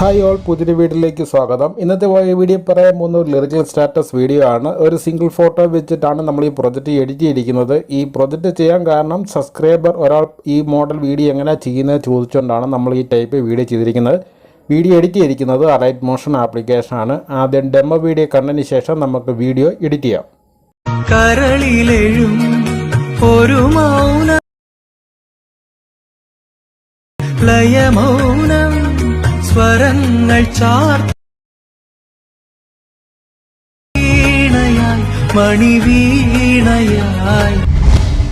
Hi all പുതിയൊരു വീഡിയോയിലേക്ക് സ്വാഗതം. ഇന്നത്തെ വീഡിയോ പറയാൻ പോകുന്ന ഒരു ലിറിക്കൽ സ്റ്റാറ്റസ് വീഡിയോ ആണ്. ഒരു സിംഗിൾ ഫോട്ടോ വെച്ചിട്ടാണ് നമ്മൾ ഈ പ്രൊജക്റ്റ് എഡിറ്റ് ചെയ്തിരിക്കുന്നത്. ഈ പ്രൊജക്റ്റ് ചെയ്യാൻ കാരണം സബ്സ്ക്രൈബർ ഒരാൾ ഈ മോഡൽ വീഡിയോ എങ്ങനെ ചെയ്യുന്നത് ചോദിച്ചുകൊണ്ടാണ് നമ്മൾ ഈ ടൈപ്പ് വീഡിയോ ചെയ്തിരിക്കുന്നത്. വീഡിയോ എഡിറ്റ് ചെയ്തിരിക്കുന്നത് അലൈറ്റ് മോഷൻ ആപ്ലിക്കേഷനാണ് ആദ്യം ഡെമോ വീഡിയോ കണ്ടതിന് ശേഷം നമുക്ക് വീഡിയോ എഡിറ്റ് ചെയ്യാം. കരളിലെഴും ഒരു സ്വരങ്ങൾ ചാർത്ത വീണയായി മണിവീണയായി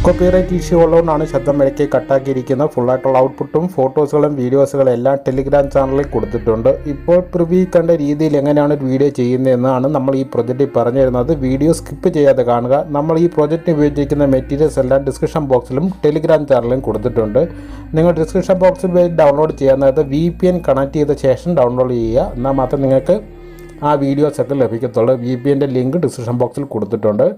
കോപ്പിറൈറ്റ് ഇഷ്യൂ ഉള്ളതുകൊണ്ടാണ് ശബ്ദം ഇടയ്ക്ക് കട്ടാക്കിയിരിക്കുന്നത്. ഫുള്ളായിട്ടുള്ള ഔട്ട്പുട്ടും ഫോട്ടോസുകളും വീഡിയോസുകളും എല്ലാം ടെലിഗ്രാം ചാനലിൽ കൊടുത്തിട്ടുണ്ട്. ഇപ്പോൾ പ്രിവ്യൂ കണ്ട രീതിയിൽ എങ്ങനെയാണ് ഒരു വീഡിയോ ചെയ്യുന്നതെന്നാണ് നമ്മൾ ഈ പ്രൊജക്റ്റിൽ പറഞ്ഞു തരുന്നത് വീഡിയോ സ്കിപ്പ് ചെയ്യാതെ കാണുക. നമ്മൾ ഈ പ്രൊജക്റ്റിന് ഉപയോഗിച്ചിരിക്കുന്ന മെറ്റീരിയൽസ് എല്ലാം ഡിസ്ക്രിപ്ഷൻ ബോക്സിലും ടെലിഗ്രാം ചാനലിലും കൊടുത്തിട്ടുണ്ട്. നിങ്ങൾ ഡിസ്ക്രിപ്ഷൻ ബോക്സിൽ പോയി ഡൗൺലോഡ് ചെയ്യുന്നത് വി പി എൻ കണക്ട് ചെയ്ത ശേഷം ഡൗൺലോഡ് ചെയ്യുക. എന്നാൽ മാത്രം നിങ്ങൾക്ക് ആ വീഡിയോസൊക്കെ ലഭിക്കത്തുള്ളൂ. വി പി എന്റെ ലിങ്ക് ഡിസ്ക്രിപ്ഷൻ ബോക്സിൽ കൊടുത്തിട്ടുണ്ട്.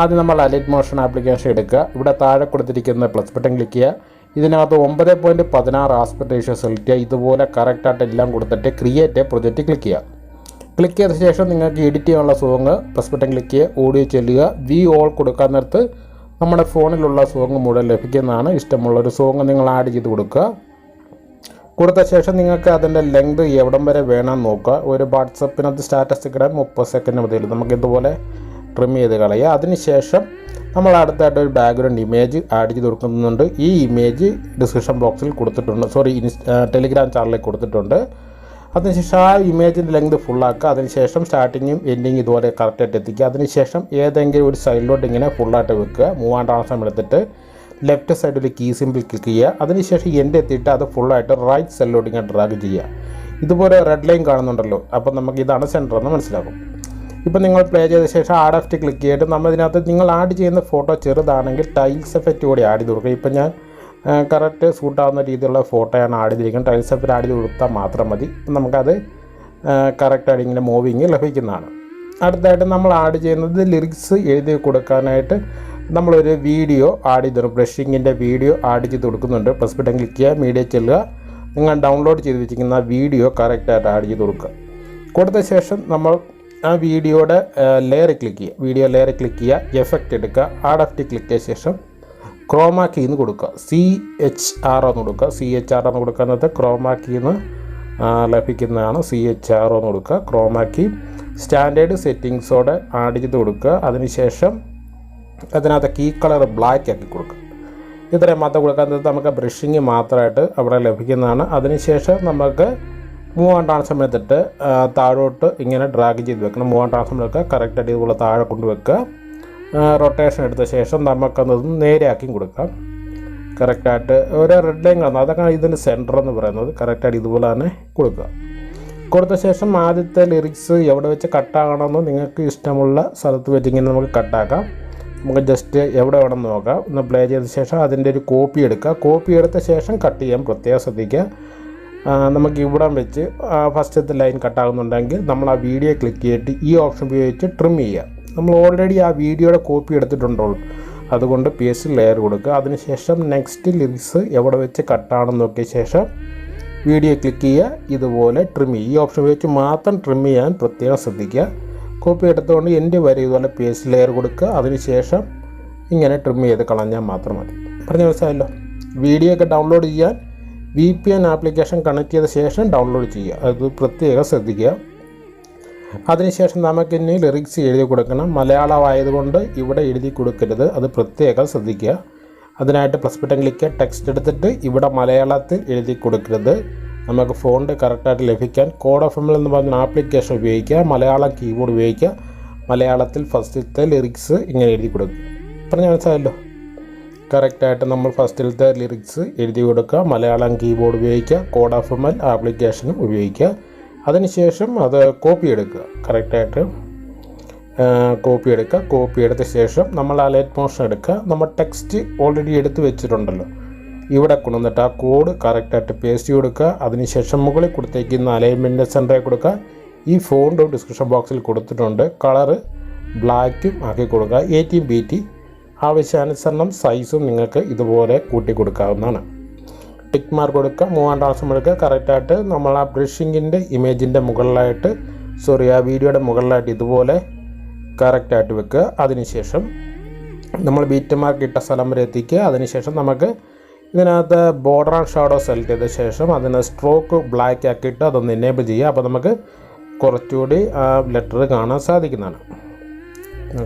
ആദ്യം നമ്മൾ അലൈറ്റ് മോഷൻ ആപ്ലിക്കേഷൻ എടുക്കുക. ഇവിടെ താഴെ കൊടുത്തിരിക്കുന്ന പ്ലസ് ബട്ടൺ ക്ലിക്ക് ചെയ്യുക. ഇതിനകത്ത് ഒമ്പത് പോയിന്റ് പതിനാറ് ആസ്പെക്ട് റേഷ്യോ സെലക്ട് ചെയ്യുക. ഇതുപോലെ കറക്റ്റായിട്ട് എല്ലാം കൊടുത്തിട്ട് ക്രിയേറ്റ് പ്രൊജക്റ്റ് ക്ലിക്ക് ചെയ്യുക. ക്ലിക്ക് ചെയ്ത ശേഷം നിങ്ങൾക്ക് എഡിറ്റ് ചെയ്യാനുള്ള സോങ് പ്ലസ് ബട്ടൺ ക്ലിക്ക് ചെയ്യുക. ഓഡിയോ ചെല്ലുക. വി ഓൾ കൊടുക്കാൻ നേരത്ത് നമ്മുടെ ഫോണിലുള്ള സോങ് മുഴുവൻ ലഭിക്കുന്നതാണ്. ഇഷ്ടമുള്ളൊരു സോങ് നിങ്ങൾ ആഡ് ചെയ്ത് കൊടുക്കുക. കൊടുത്ത ശേഷം നിങ്ങൾക്ക് അതിന്റെ ലെങ്ത് എവിടം വരെ വേണമെന്ന് നോക്കുക. ഒരു വാട്സപ്പിനകത്ത് സ്റ്റാറ്റസ് ഇടാൻ മുപ്പത് സെക്കൻഡ് മതി നമുക്ക് ഇതുപോലെ ട്രിം ചെയ്ത് കളയുക. അതിനുശേഷം നമ്മൾ അടുത്തായിട്ട് ഒരു ബാക്ക്ഗ്രൗണ്ട് ഇമേജ് ആഡ് ചെയ്ത് കൊടുക്കുന്നുണ്ട്. ഈ ഇമേജ് ഡിസ്ക്രിപ്ഷൻ ബോക്സിൽ കൊടുത്തിട്ടുണ്ട്. സോറി ടെലിഗ്രാം ചാനലിൽ കൊടുത്തിട്ടുണ്ട്. അതിനുശേഷം ആ ഇമേജിന്റെ ലെങ്ത് ഫുള്ളാക്കുക അതിനുശേഷം സ്റ്റാർട്ടിങ്ങും എൻഡിങ് ഇതുപോലെ കറക്റ്റായിട്ട് എത്തിക്കുക. അതിനുശേഷം ഏതെങ്കിലും ഒരു സൈഡിലോട്ട് ഇങ്ങനെ ഫുള്ളായിട്ട് വെക്കുക. മൂവാം ട്രാൻസ്ഫോം എടുത്തിട്ട് ലെഫ്റ്റ് സൈഡിൽ കീ സിമ്പിൾ ക്ലിക്ക് ചെയ്യുക. അതിനുശേഷം എന്റെ എത്തിയിട്ട് അത് ഫുള്ളായിട്ട് റൈറ്റ് സൈഡിലോട്ട് ഇങ്ങനെ ഡ്രാഗ് ചെയ്യുക. ഇതുപോലെ റെഡ് ലൈൻ കാണുന്നുണ്ടല്ലോ. അപ്പോൾ നമുക്ക് ഇതാണ് സെന്റർ എന്ന് മനസ്സിലാകും. ഇപ്പോൾ നിങ്ങൾ പ്ലേ ചെയ്ത ശേഷം ആഡ് എഫ്റ്റ് ക്ലിക്ക് ചെയ്തിട്ട് നമ്മൾ ഇതിനകത്ത് നിങ്ങൾ ആഡ് ചെയ്യുന്ന ഫോട്ടോ ചെറുതാണെങ്കിൽ ടൈൽസ് എഫക്റ്റ് കൂടി ആഡ് ചെയ്ത് കൊടുക്കുക ഇപ്പം ഞാൻ കറക്റ്റ് സൂട്ടാവുന്ന രീതിയിലുള്ള ഫോട്ടോയാണ് ആഡ് ചെയ്തിരിക്കുന്നത്. ടൈൽസ് എഫക്റ്റ് ആഡ് ചെയ്ത് കൊടുത്താൽ മാത്രം മതി. നമുക്കത് കറക്റ്റായിട്ട് ഇങ്ങനെ മൂവിങ് ലഭിക്കുന്നതാണ്. അടുത്തായിട്ട് നമ്മൾ ആഡ് ചെയ്യുന്നത് ലിറിക്സ് എഴുതി കൊടുക്കാനായിട്ട് നമ്മളൊരു വീഡിയോ ആഡ് ചെയ്തു ബ്രഷിങ്ങിന്റെ വീഡിയോ ആഡ് ചെയ്ത് കൊടുക്കുന്നുണ്ട്. പ്ലസ് ബട്ടൺ ക്ലിക്ക് ചെയ്യുക മീഡിയ ചെല്ലുക. നിങ്ങൾ ഡൗൺലോഡ് ചെയ്ത് വെച്ചിരിക്കുന്ന വീഡിയോ കറക്റ്റായിട്ട് ആഡ് ചെയ്ത് കൊടുക്കുക. കൊടുത്ത ശേഷം നമ്മൾ ആ വീഡിയോയുടെ ലെയർ ക്ലിക്ക് ചെയ്യുക. വീഡിയോ ലെയർ ക്ലിക്ക് ചെയ്യുക എഫക്റ്റ് എടുക്കുക ആഡ് എഫ്റ്റ് ക്ലിക്ക് ചെയ്ത ശേഷം ക്രോമാ കീന്ന് കൊടുക്കുക. സി എച്ച് ആർ എന്ന് കൊടുക്കുക. സി എച്ച് ആർ എന്ന് കൊടുക്കുന്നത് ക്രോമാ കീന്ന് ലഭിക്കുന്നതാണ് സി എച്ച് ആർ എന്ന് കൊടുക്കുക. ക്രോമാ കീ സ്റ്റാൻഡേർഡ് സെറ്റിങ്സോടെ ആഡ് ചെയ്ത് കൊടുക്കുക. അതിനുശേഷം അതിനകത്ത് കീ കളർ ബ്ലാക്ക് ആക്കി കൊടുക്കുക. ഇത്രയും മാത്രം കൊടുക്കുന്നത് നമുക്ക് ബ്രഷിങ് മാത്രമായിട്ട് അവിടെ ലഭിക്കുന്നതാണ്. അതിനുശേഷം നമുക്ക് മൂവാം ട്രാൻസ്ഫോം എടുത്തിട്ട് താഴോട്ട് ഇങ്ങനെ ഡ്രാഗ് ചെയ്ത് വെക്കണം. മൂവ് ആൻഡ് ട്രാൻസ്ഫോം എടുക്കുക അടി ഇതുപോലെ താഴെ കൊണ്ടുവെക്കുക റൊട്ടേഷൻ എടുത്ത ശേഷം നമുക്കത് നേരെയാക്കി കൊടുക്കാം. കറക്റ്റായിട്ട് ഒരു റെഡ് ലൈൻ കാണുന്നത്. അതൊക്കെ ഇതിന്റെ സെന്റർ എന്ന് പറയുന്നത്. കറക്റ്റായിട്ട് ഇതുപോലെ തന്നെ കൊടുക്കുക. കൊടുത്ത ശേഷം ആദ്യത്തെ ലിറിക്സ് എവിടെ വെച്ച് കട്ടാകണമെന്നോ നിങ്ങൾക്ക് ഇഷ്ടമുള്ള സ്ഥലത്ത് വെച്ച് ഇങ്ങനെ നമുക്ക് കട്ടാക്കാം നമുക്ക് ജസ്റ്റ് എവിടെ വേണം നോക്കാം. ഒന്ന് പ്ലേ ചെയ്ത ശേഷം അതിന്റെ ഒരു കോപ്പി എടുക്കുക. കോപ്പി എടുത്ത ശേഷം കട്ട് ചെയ്യാൻ പ്രത്യേകം ശ്രദ്ധിക്കുക. നമുക്ക് ഇവിടം വെച്ച് ഫസ്റ്റത്തെ ലൈൻ കട്ടാകുന്നുണ്ടെങ്കിൽ നമ്മൾ ആ വീഡിയോ ക്ലിക്ക് ചെയ്തിട്ട് ഈ ഓപ്ഷൻ ഉപയോഗിച്ച് ട്രിം ചെയ്യുക. നമ്മൾ ഓൾറെഡി ആ വീഡിയോയുടെ കോപ്പി എടുത്തിട്ടുണ്ടോ അതുകൊണ്ട് പേസ്റ്റ് ലെയർ കൊടുക്കുക. അതിനുശേഷം നെക്സ്റ്റ് ലിറിക്സ് എവിടെ വെച്ച് കട്ടാണെന്ന് നോക്കിയ ശേഷം വീഡിയോ ക്ലിക്ക് ചെയ്യുക. ഇതുപോലെ ട്രിം ചെയ്യുക. ഈ ഓപ്ഷൻ ഉപയോഗിച്ച് മാത്രം ട്രിം ചെയ്യാൻ പ്രത്യേകം ശ്രദ്ധിക്കുക. കോപ്പി എടുത്തുകൊണ്ട് എന്റെ വരെ ഇതുപോലെ പേസ്റ്റ് ലെയർ കൊടുക്കുക. അതിനുശേഷം ഇങ്ങനെ ട്രിം ചെയ്ത് കളഞ്ഞാൽ മാത്രം മതി. പറഞ്ഞ മനസ്സിലായല്ലോ? വീഡിയോ ഒക്കെ ഡൗൺലോഡ് ചെയ്യാൻ V P N application connect ചെയ്ത ശേഷം ഡൗൺലോഡ് ചെയ്യുക. അത് പ്രത്യേകം ശ്രദ്ധിക്കുക. അതിനുശേഷം നമുക്ക് ഇനി ലിറിക്സ് എഴുതി കൊടുക്കണം. മലയാളമായതുകൊണ്ട് ഇവിടെ എഴുതി കൊടുക്കരുത്. അത് പ്രത്യേകം ശ്രദ്ധിക്കുക. അതിനായിട്ട് പ്ലസ് ബട്ടൺ ക്ലിക്ക് ടെക്സ്റ്റ് എടുത്തിട്ട് ഇവിടെ മലയാളത്തിൽ എഴുതി കൊടുക്കരുത്. നമുക്ക് ഫോണ്ട് കറക്റ്റായിട്ട് ലഭിക്കാൻ കോഡ് ഓഫ് എം എന്ന് പറഞ്ഞ ആപ്ലിക്കേഷൻ ഉപയോഗിക്കുക. മലയാളം കീബോർഡ് ഉപയോഗിക്കുക. മലയാളത്തിൽ ഫസ്റ്റത്തെ ലിറിക്സ് ഇങ്ങനെ എഴുതി കൊടുക്കുക. പറഞ്ഞ മനസ്സിലായല്ലോ? കറക്റ്റായിട്ട് നമ്മൾ ഫസ്റ്റിലത്തെ ലിറിക്സ് എഴുതി കൊടുക്കുക. മലയാളം കീബോർഡ് ഉപയോഗിക്കുക. കോഡ് ഓഫ് എം എൽ ആപ്ലിക്കേഷനും ഉപയോഗിക്കുക. അതിനുശേഷം അത് കോപ്പി എടുക്കുക. കറക്റ്റായിട്ട് കോപ്പി എടുക്കുക. കോപ്പി എടുത്ത ശേഷം നമ്മൾ അലൈറ്റ് മോഷൻ എടുക്കുക. നമ്മൾ ടെക്സ്റ്റ് ഓൾറെഡി എടുത്ത് വെച്ചിട്ടുണ്ടല്ലോ. ഇവിടെ കൊണ്ടുവന്നിട്ട് ആ കോഡ് കറക്റ്റായിട്ട് പേസ്റ്റ് കൊടുക്കുക. അതിനുശേഷം മുകളിൽ കൊടുത്തേക്കുന്ന അലൈൻമെന്റ് സെന്ററിൽ കൊടുക്കുക. ഈ ഫോണിന്റെ ഡിസ്ക്രിപ്ഷൻ ബോക്സിൽ കൊടുത്തിട്ടുണ്ട്. കളറ് ബ്ലാക്കും ആക്കി കൊടുക്കുക. എ ടി ബി ടി ആവശ്യാനുസരണം സൈസും നിങ്ങൾക്ക് ഇതുപോലെ കൂട്ടി കൊടുക്കാവുന്നതാണ് ടിക്ക് മാർക്ക് കൊടുക്കുക മൂവാം പ്രാവശ്യം എടുക്കുക. കറക്റ്റായിട്ട് നമ്മൾ ആ ബ്രഷിങ്ങിന്റെ ഇമേജിന്റെ മുകളിലായിട്ട് സോറി ആ വീഡിയോയുടെ മുകളിലായിട്ട് ഇതുപോലെ കറക്റ്റായിട്ട് വെക്കുക. അതിനുശേഷം നമ്മൾ ബീറ്റ് മാർക്ക് ഇട്ട സ്ഥലം വരെ എത്തിക്കുക. അതിനുശേഷം നമുക്ക് ഇതിനകത്ത് ബോർഡർ ആൻഡ് ഷാഡോ സെലക്ട് ചെയ്ത ശേഷം അതിന് സ്ട്രോക്ക് ബ്ലാക്ക് ആക്കിയിട്ട് അതൊന്ന് എനേബിൾ ചെയ്യുക. അപ്പോൾ നമുക്ക് കുറച്ചുകൂടി ആ ലെറ്റർ കാണാൻ സാധിക്കുന്നതാണ്.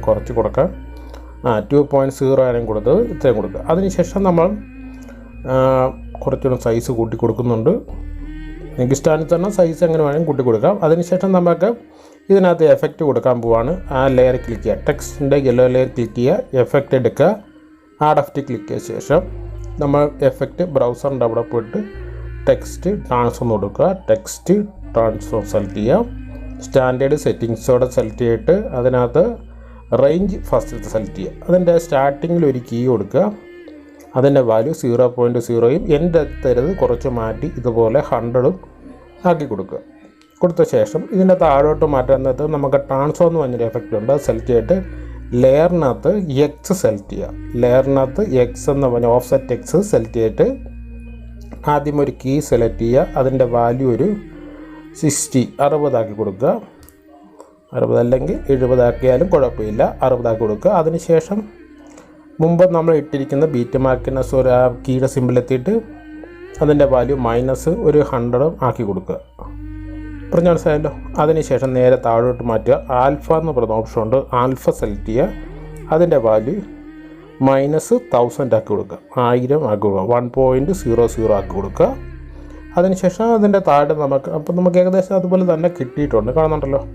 കുറച്ച് കൊടുക്കാം. ആ ടു പോയിന്റ് സീറോ ആണെങ്കിൽ കൊടുത്തത് ഇത്രയും കൊടുക്കുക. അതിനുശേഷം നമ്മൾ കുറച്ചുകൂടെ സൈസ് കൂട്ടി കൊടുക്കുന്നുണ്ട്. നിങ്ങൾക്ക് തന്നെ സൈസ് എങ്ങനെ വേണമെങ്കിൽ കൂട്ടി കൊടുക്കാം. അതിനുശേഷം നമുക്ക് ഇതിനകത്ത് എഫക്റ്റ് കൊടുക്കാൻ പോവാണ്. ആ ലെയർ ക്ലിക്ക് ചെയ്യുക. ടെക്സ്റ്റിന്റെ യെല്ലോ ലെയർ ക്ലിക്ക് ചെയ്യുക. എഫക്റ്റ് എടുക്കുക. ആഡ് എഫ്റ്റ് ക്ലിക്ക് ചെയ്ത ശേഷം നമ്മൾ എഫക്റ്റ് ബ്രൗസറിന്റെ അവിടെ പോയിട്ട് ടെക്സ്റ്റ് ട്രാൻസ്ഫോം കൊടുക്കുക. ടെക്സ്റ്റ് ട്രാൻസ്ഫോം സെലക്ട് ചെയ്യുക. സ്റ്റാൻഡേർഡ് സെറ്റിങ്സോടെ സെലക്ട് ചെയ്തിട്ട് അതിനകത്ത് റേഞ്ച് ഫസ്റ്റ് സെലക്ട് ചെയ്യുക. അതിന്റെ സ്റ്റാർട്ടിങ്ങിൽ ഒരു കീ കൊടുക്കുക. അതിന്റെ വാല്യൂ സീറോ പോയിന്റ് സീറോയും എന്റെ തരുത് കുറച്ച് മാറ്റി ഇതുപോലെ ഹൺഡ്രഡും ആക്കി കൊടുക്കുക. കൊടുത്ത ശേഷം ഇതിന്റെ താഴോട്ട് മാറ്റുന്നത് നമുക്ക് ട്രാൻസ്ഫോർ എന്ന് പറഞ്ഞൊരു എഫക്റ്റ് ഉണ്ട്. അത് സെലക്ട് ചെയ്തിട്ട് ലെയറിനകത്ത് എക്സ് സെലക്ട് ചെയ്യുക. ലെയറിനകത്ത് എക്സ് എന്ന് പറഞ്ഞ ഓഫ്സെറ്റ് എക്സ് സെലക്ട് ചെയ്തിട്ട് ആദ്യം ഒരു കീ സെലക്ട് ചെയ്യുക. അതിന്റെ വാല്യൂ ഒരു സിക്സ്റ്റി അറുപതാക്കി കൊടുക്കുക. അറുപത് അല്ലെങ്കിൽ എഴുപതാക്കിയാലും കുഴപ്പമില്ല. അറുപതാക്കി കൊടുക്കുക. അതിനുശേഷം മുമ്പ് നമ്മൾ ഇട്ടിരിക്കുന്ന ബീറ്റ് മാർക്കിന് ഒരു ആ കീയുടെ സിമ്പിളെത്തിയിട്ട് അതിന്റെ വാല്യൂ മൈനസ് ഒരു ഹൺഡ്രഡും ആക്കി കൊടുക്കുക. പറഞ്ഞ മനസ്സിലായല്ലോ? അതിനുശേഷം നേരെ താഴോട്ട് മാറ്റുക. ആൽഫ എന്ന് പറയുന്ന ഓപ്ഷൻ ഉണ്ട്. ആൽഫ സെലക്ട് ചെയ്യുക. അതിന്റെ വാല്യൂ മൈനസ് തൗസൻഡ് ആക്കി കൊടുക്കുക. ആയിരം ആക്കി കൊടുക്കുക. വൺ പോയിന്റ് സീറോ സീറോ ആക്കി കൊടുക്കുക. അതിനുശേഷം അതിന്റെ താഴെ നമുക്ക് അപ്പം നമുക്ക് ഏകദേശം അതുപോലെ തന്നെ കിട്ടിയിട്ടുണ്ട്. കാണുന്നുണ്ടല്ലോ?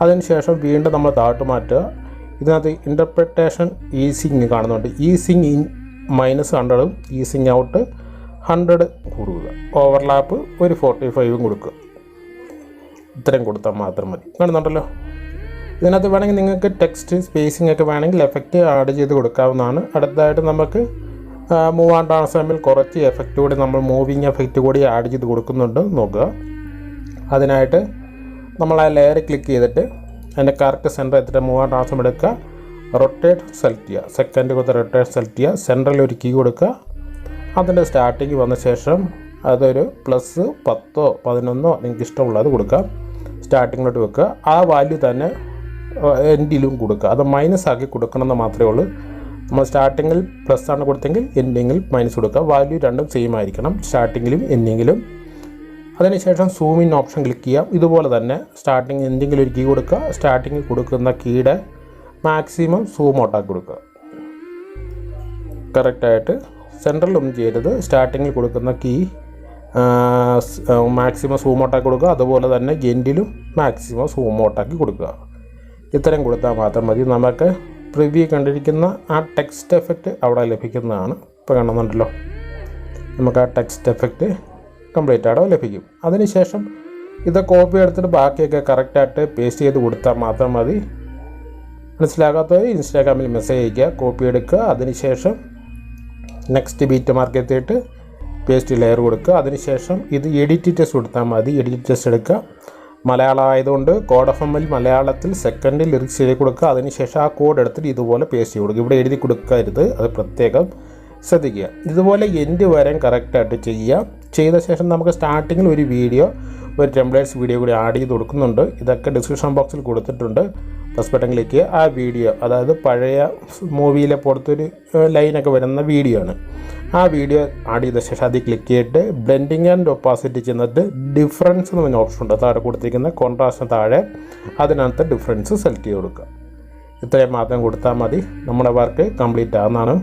അതിനുശേഷം വീണ്ടും നമ്മൾ താട്ട് മാറ്റുക. ഇതിനകത്ത് ഇന്റർപ്രിട്ടേഷൻ ഈസിങ് കാണുന്നുണ്ട്. ഈസിങ് ഇൻ മൈനസ് ഹൺഡ്രഡും ഈസിങ് ഔട്ട് ഹൺഡ്രഡ് കൊടുക്കുക ഓവർലാപ്പ് ഒരു ഫോർട്ടി ഫൈവും കൊടുക്കുക. ഇത്രയും കൊടുത്താൽ മാത്രം മതി. കാണുന്നുണ്ടല്ലോ? ഇതിനകത്ത് വേണമെങ്കിൽ നിങ്ങൾക്ക് ടെക്സ്റ്റ് സ്പേസിംഗ് ഒക്കെ വേണമെങ്കിൽ എഫക്റ്റ് ആഡ് ചെയ്ത് കൊടുക്കാവുന്നതാണ്. അടുത്തതായിട്ട് നമുക്ക് മൂവ് ആൻഡ് ട്രാൻസ്ഫോമിൽ കുറച്ച് എഫക്റ്റ് കൂടി നമ്മൾ മൂവിങ് എഫക്റ്റ് കൂടി ആഡ് ചെയ്ത് കൊടുക്കുന്നുണ്ട്. നോക്കുക. അതിനായിട്ട് നമ്മൾ ആ ലെയർ ക്ലിക്ക് ചെയ്തിട്ട് അതിന്റെ കറക്റ്റ് സെന്റർ എത്തിയിട്ട് മൂവാം ആവശ്യം എടുക്കുക. റൊട്ടേറ്റ് സെലക്ട് ചെയ്യുക സെക്കൻഡ് കൊടുത്ത് റൊട്ടേറ്റ് സെലക്ട് ചെയ്യുക സെന്ററിൽ ഒരു കീ കൊടുക്കുക. അതിന്റെ സ്റ്റാർട്ടിങ് വന്ന ശേഷം അതൊരു പ്ലസ് പത്തോ പതിനൊന്നോ നിങ്ങൾക്ക് ഇഷ്ടമുള്ളത് കൊടുക്കുക സ്റ്റാർട്ടിങ്ങിലോട്ട് വെക്കുക. ആ വാല്യൂ തന്നെ എൻഡിലും കൊടുക്കുക. അത് മൈനസ് ആക്കി കൊടുക്കണമെന്ന് മാത്രമേ ഉള്ളൂ. നമ്മൾ സ്റ്റാർട്ടിങ്ങിൽ പ്ലസ് ആണ് കൊടുത്തെങ്കിൽ എൻഡിങ്ങിൽ മൈനസ് കൊടുക്കുക. വാല്യൂ രണ്ടും സെയിം ആയിരിക്കണം. സ്റ്റാർട്ടിങ്ങിലും എൻഡിങ്ങിലും അതിനുശേഷം സൂം ഇൻ ഓപ്ഷൻ ക്ലിക്ക് ചെയ്യാം. ഇതുപോലെ തന്നെ സ്റ്റാർട്ടിങ് എന്തെങ്കിലും ഒരു കീ കൊടുക്കുക. സ്റ്റാർട്ടിങ് കൊടുക്കുന്ന കീയുടെ മാക്സിമം സൂം ഔട്ടാക്കി കൊടുക്കുക. കറക്റ്റായിട്ട് സെൻട്രലൊന്നും ചെയ്യരുത്. സ്റ്റാർട്ടിങ്ങിൽ കൊടുക്കുന്ന കീ മാക്സിമം സൂം ഔട്ടാക്കി കൊടുക്കുക. അതുപോലെ തന്നെ എൻഡിലും മാക്സിമം സൂം ഔട്ടാക്കി കൊടുക്കുക. ഇത്തരം കൊടുത്താൽ മാത്രം മതി. നമുക്ക് പ്രിവ്യൂ കണ്ടിരിക്കുന്ന ആ ടെക്സ്റ്റ് എഫക്റ്റ് അവിടെ ലഭിക്കുന്നതാണ്. ഇപ്പോൾ കാണുന്നുണ്ടല്ലോ. നമുക്ക് ആ ടെക്സ്റ്റ് എഫക്റ്റ് കംപ്ലീറ്റ് ആടോ ലഭിക്കും? അതിനുശേഷം ഇത് കോപ്പി എടുത്തിട്ട് ബാക്കിയൊക്കെ കറക്റ്റായിട്ട് പേസ്റ്റ് ചെയ്ത് കൊടുത്താൽ മാത്രം മതി. മനസ്സിലാകാത്തവർ ഇൻസ്റ്റാഗ്രാമിൽ മെസ്സേജ് അയയ്ക്കുക കോപ്പി എടുക്കുക. അതിനുശേഷം നെക്സ്റ്റ് ബീറ്റ് മാർക്ക് എത്തിയിട്ട് പേസ്റ്റ് ലെയർ കൊടുക്കുക. അതിനുശേഷം ഇത് എഡിറ്റ് ടെസ്റ്റ് കൊടുത്താൽ മതി. എഡിറ്റ് ടെസ്റ്റ് എടുക്കുക. മലയാളം ആയതുകൊണ്ട് കോഡ് എഫ് എമ്മിൽ മലയാളത്തിൽ സെക്കൻഡ് ലിറിക്സ് എഴുതി കൊടുക്കുക. അതിനുശേഷം ആ കോഡ് എടുത്തിട്ട് ഇതുപോലെ പേസ്റ്റ് ചെയ്ത് കൊടുക്കുക. ഇവിടെ എഴുതി കൊടുക്കരുത്. അത് പ്രത്യേകം ശ്രദ്ധിക്കുക. ഇതുപോലെ എൻഡ് വരെ കറക്റ്റായിട്ട് ചെയ്യുക ചെയ്ത ശേഷം നമുക്ക് സ്റ്റാർട്ടിങ്ങിൽ ഒരു വീഡിയോ ഒരു ടെംപ്ലേറ്റ്സ് വീഡിയോ കൂടി ആഡ് ചെയ്ത് കൊടുക്കുന്നുണ്ട്. ഇതൊക്കെ ഡിസ്ക്രിപ്ഷൻ ബോക്സിൽ കൊടുത്തിട്ടുണ്ട്. പ്ലസ് ബട്ടൺ ക്ലിക്ക് ചെയ്യുക. ആ വീഡിയോ അതായത് പഴയ മൂവിയിലെ പോലത്തൊരു ലൈനൊക്കെ വരുന്ന വീഡിയോ ആണ്. ആ വീഡിയോ ആഡ് ചെയ്ത ശേഷം അതിൽ ക്ലിക്ക് ചെയ്തിട്ട് ബ്ലെൻഡിങ് ആൻഡ് ഒപ്പാസിറ്റി ചെന്നിട്ട് ഡിഫറൻസ് എന്ന് പറഞ്ഞ ഓപ്ഷൻ ഉണ്ട്. താഴെ കൊടുത്തിരിക്കുന്ന കോൺട്രാസ്റ്റിന് താഴെ അതിനകത്ത് ഡിഫറൻസ് സെലക്ട് ചെയ്ത് കൊടുക്കുക. ഇത്രയും മാത്രം കൊടുത്താൽ മതി. നമ്മുടെ വർക്ക് കംപ്ലീറ്റ് ആവുന്നതാണ്.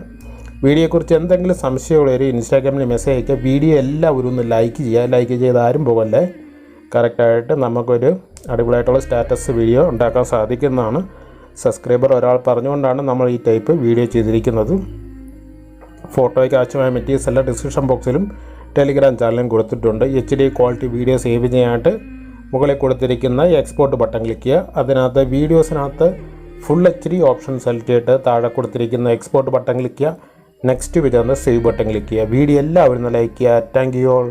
വീഡിയോയെക്കുറിച്ച് എന്തെങ്കിലും സംശയമുള്ളവർ ഇൻസ്റ്റാഗ്രാമിൽ മെസ്സേജ് അയക്കുക വീഡിയോ എല്ലാവരും ഒന്ന് ലൈക്ക് ചെയ്യുക. ലൈക്ക് ചെയ്ത് ആരും പോകല്ലേ കറക്റ്റായിട്ട് നമുക്കൊരു അടിപൊളിയായിട്ടുള്ള സ്റ്റാറ്റസ് വീഡിയോ ഉണ്ടാക്കാൻ സാധിക്കുന്നതാണ്. സബ്സ്ക്രൈബർ ഒരാൾ പറഞ്ഞുകൊണ്ടാണ് നമ്മൾ ഈ ടൈപ്പ് വീഡിയോ ചെയ്തിരിക്കുന്നത്. ഫോട്ടോയ്ക്ക് ആവശ്യമായ മെറ്റീരിയൽസ് എല്ലാം ഡിസ്ക്രിപ്ഷൻ ബോക്സിലും ടെലിഗ്രാം ചാനലിലും കൊടുത്തിട്ടുണ്ട്. H D quality video save ചെയ്യാനായിട്ട് മുകളിൽ കൊടുത്തിരിക്കുന്ന എക്സ്പോർട്ട് ബട്ടൺ ക്ലിക്ക് ചെയ്യുക. അതിനകത്ത് വീഡിയോസിനകത്ത് full H D option select ചെയ്തിട്ട് താഴെ കൊടുത്തിരിക്കുന്ന എക്സ്പോർട്ട് ബട്ടൺ ക്ലിക്ക് ചെയ്യുക. നെക്സ്റ്റ് വരുന്ന സേവ് ബട്ടൺ ക്ലിക്ക് ചെയ്യുക വീഡിയോ എല്ലാവരും ലൈക്ക് ചെയ്യുക താങ്ക് യു ഓൾ